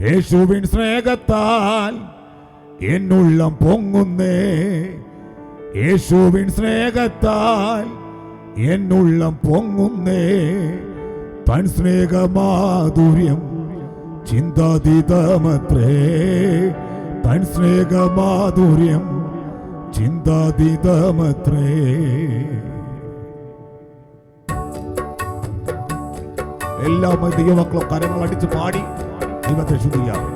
യേശുവിൻ സ്നേഹത്താൽ എന്നുള്ളം പൊങ്ങുന്നേ. യേശുവിൻ സ്നേഹത്താൽ എന്നുള്ളം പൊങ്ങുന്നേ. തൻ സ്നേഹമാധുര്യം ചിന്താതീതമത്രേ. തൻ സ്നേഹമാധുര്യം ചിന്താതീതമത്രേ. എല്ലാ ദൈവമക്കളും കരങ്ങൾ അടിച്ച് പാടി. ദൈവത്തെ ശുദ്ധിയാകും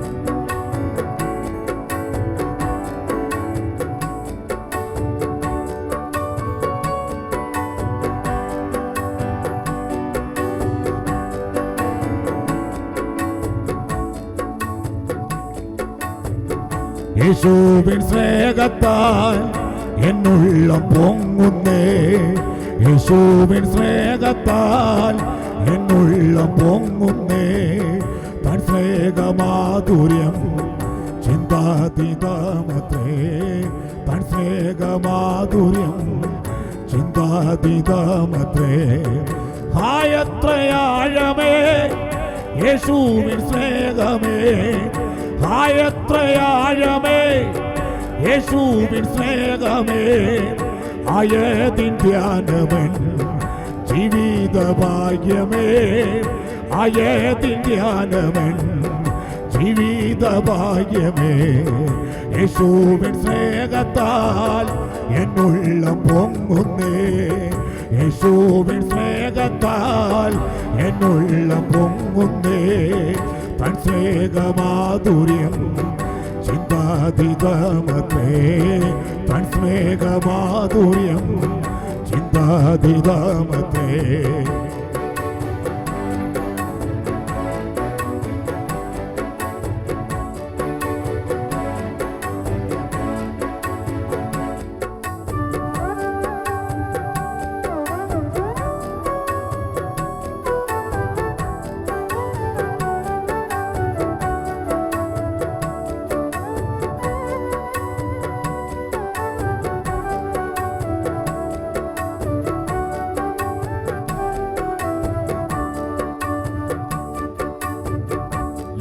യേശുവിൻ സ്നേഹത്താൽ എന്നുള്ളം പൊങ്ങുന്നേ യേശുവിൻ സ്നേഹത്താൽ എന്നുള്ളം പൊങ്ങുന്നേ തൻ സ്നേഹമാധുര്യം ചിന്താതീതമത്രേ. തൻ സ്നേഹമാധുര്യം ചിന്താതീതമത്രേ. ഹായത്രയാഴമേ യേശുവിൻ സ്നേഹമേ. ഹായത്രയാഴമേ യേശുവിൻ സ്നേഹമേ. ആയതിൻ ധ്യാനമൻ ജീവിത ഭാഗ്യമേ ആയതിൻ ധ്യാനമൻ ജീവിത ഭാഗ്യമേ യേശുവിൻ സ്നേഹത്താൽ എന്നുള്ള പൊങ്ങുന്നേ. യേശുവിൻ സ്നേഹത്താൽ എന്നുള്ള പൊങ്ങുന്നേ. തൻ സ്നേഹമാധുര്യം ചിന്താതീതമത്രേ. തൻ സ്നേഹമാധുര്യം ചിന്താതീതമത്രേ.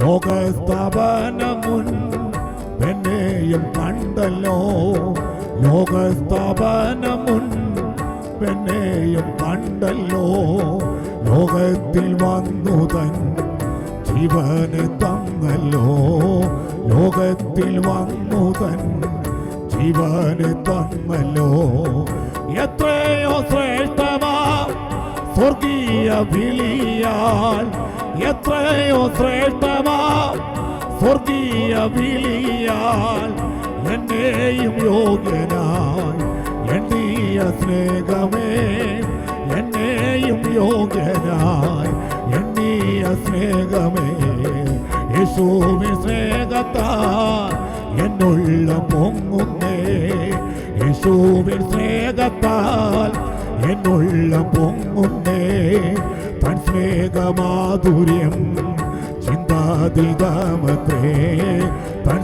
ലോകസ്ഥാപനമുൻ പെന്നെയും കണ്ടല്ലോ. ലോകസ്ഥാപനമുൻ പെന്നെയും കണ്ടല്ലോ. ലോകത്തിൽ വന്നു തൻ ജീവന് തന്നല്ലോ. ലോകത്തിൽ വന്നു തൻ ജീവന് തന്നല്ലോ. എത്രയോ ശ്രേഷ്ഠമാ സ്വർഗീയ വിളിയാൽ എത്രയോ ശ്രേഷ്ഠമാ സ്വർഗീയ വിളിയാൽ എന്നെയും യോഗ്യനായി. എണ്ണീയ സ്നേഹമേ എന്നെയും യോഗ്യനായി. എണ്ണീയ സ്നേഹമേ യേശുവി സ്നേഹത്താൽ എന്നുള്ള പൊങ്ങുന്നേ. യേശുവിൻ സ്നേഹത്താൽ എന്നുള്ള പൊങ്ങുന്നേ. തൻ സ്നേഹമാധുര്യം ചിന്താതീതമത്രേ തൻ